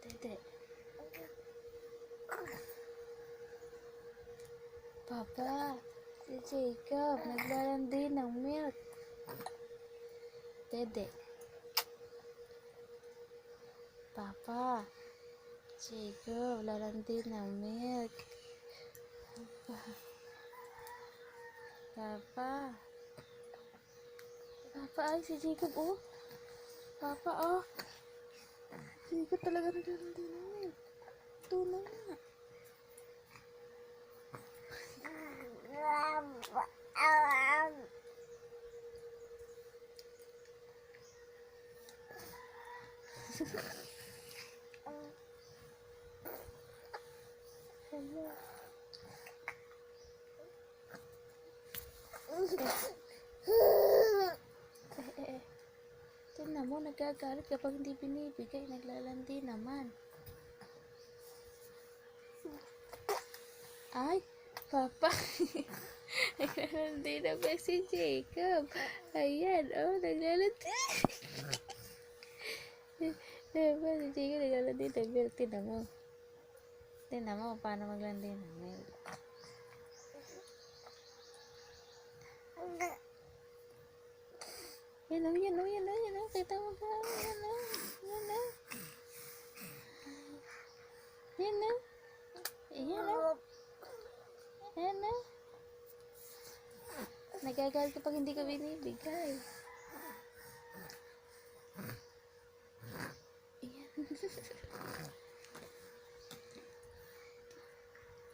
Dede. Papa, si Jacob, naglalandi ng milk. Dede. Papa, Jacob, lalandi ng milk. Papa. Papa. Papa, ay, si Jacob, oh. Papa, oh. Hindi ko talaga nandiyan na nil. Ito na nga. Hello. mo, nagagalit kapag hindi binibigay. Naglalandi naman. Ay, Papa. naglalandi na ba si Jacob? Ayan, oh, naglalandi. Diba, si Jacob naglalandi milk. Tingnan mo. Tingnan mo paano maglandi ng milk. Yan o, yan o, yan o, yan o. Kita mo ba? Yan o, yan o. Yan o. Yan o. Yan o. Nagagalit kapag hindi ka binibigay. Yan.